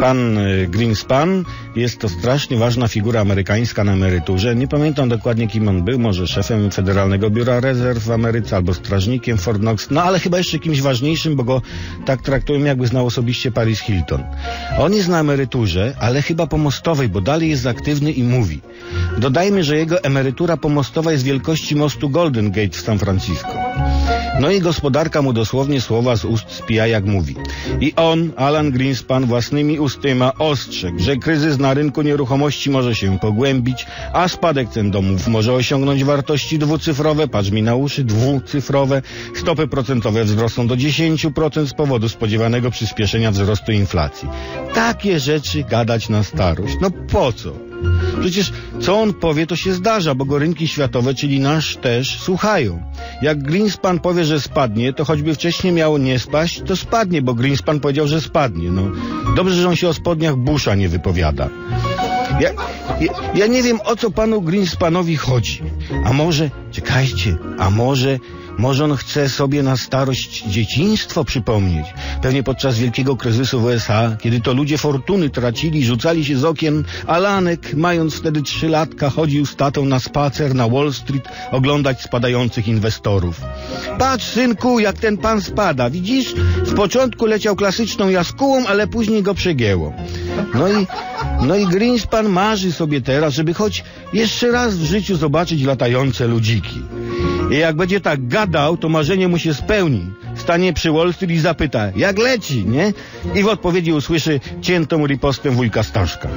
Pan y, Greenspan jest to strasznie ważna figura amerykańska na emeryturze. Nie pamiętam dokładnie kim on był, może szefem Federalnego Biura Rezerw w Ameryce albo strażnikiem Fort Knox, no ale chyba jeszcze kimś ważniejszym, bo go tak traktują jakby znał osobiście Paris Hilton. On jest na emeryturze, ale chyba pomostowej, bo dalej jest aktywny i mówi. Dodajmy, że jego emerytura pomostowa jest wielkości mostu Golden Gate w San Francisco. No i gospodarka mu dosłownie słowa z ust spija jak mówi. I on, Alan Greenspan, własnymi usty ma ostrzegł, że kryzys na rynku nieruchomości może się pogłębić, a spadek cen domów może osiągnąć wartości dwucyfrowe, patrz mi na uszy, dwucyfrowe, stopy procentowe wzrosną do 10% z powodu spodziewanego przyspieszenia wzrostu inflacji. Takie rzeczy gadać na starość. No po co? Przecież co on powie, to się zdarza, bo go rynki światowe, czyli nasz też, słuchają. Jak Greenspan powie, że spadnie, to choćby wcześniej miało nie spaść, to spadnie, bo Greenspan powiedział, że spadnie. No, dobrze, że on się o spodniach Busha nie wypowiada. Ja, ja, ja nie wiem, o co panu Greenspanowi chodzi. A może, czekajcie, a może może on chce sobie na starość dzieciństwo przypomnieć. Pewnie podczas wielkiego kryzysu w USA, kiedy to ludzie fortuny tracili, rzucali się z okien, a Lanek, mając wtedy trzy latka, chodził z tatą na spacer na Wall Street oglądać spadających inwestorów. Patrz, synku, jak ten pan spada. Widzisz? Z początku leciał klasyczną jaskółą, ale później go przegięło. No i, no i Greenspan marzy sobie teraz, żeby choć jeszcze raz w życiu zobaczyć latające ludziki. I jak będzie tak gadał, to marzenie mu się spełni. Stanie przy Wall Street i zapyta, jak leci, nie? I w odpowiedzi usłyszy ciętą ripostę wujka Staszka.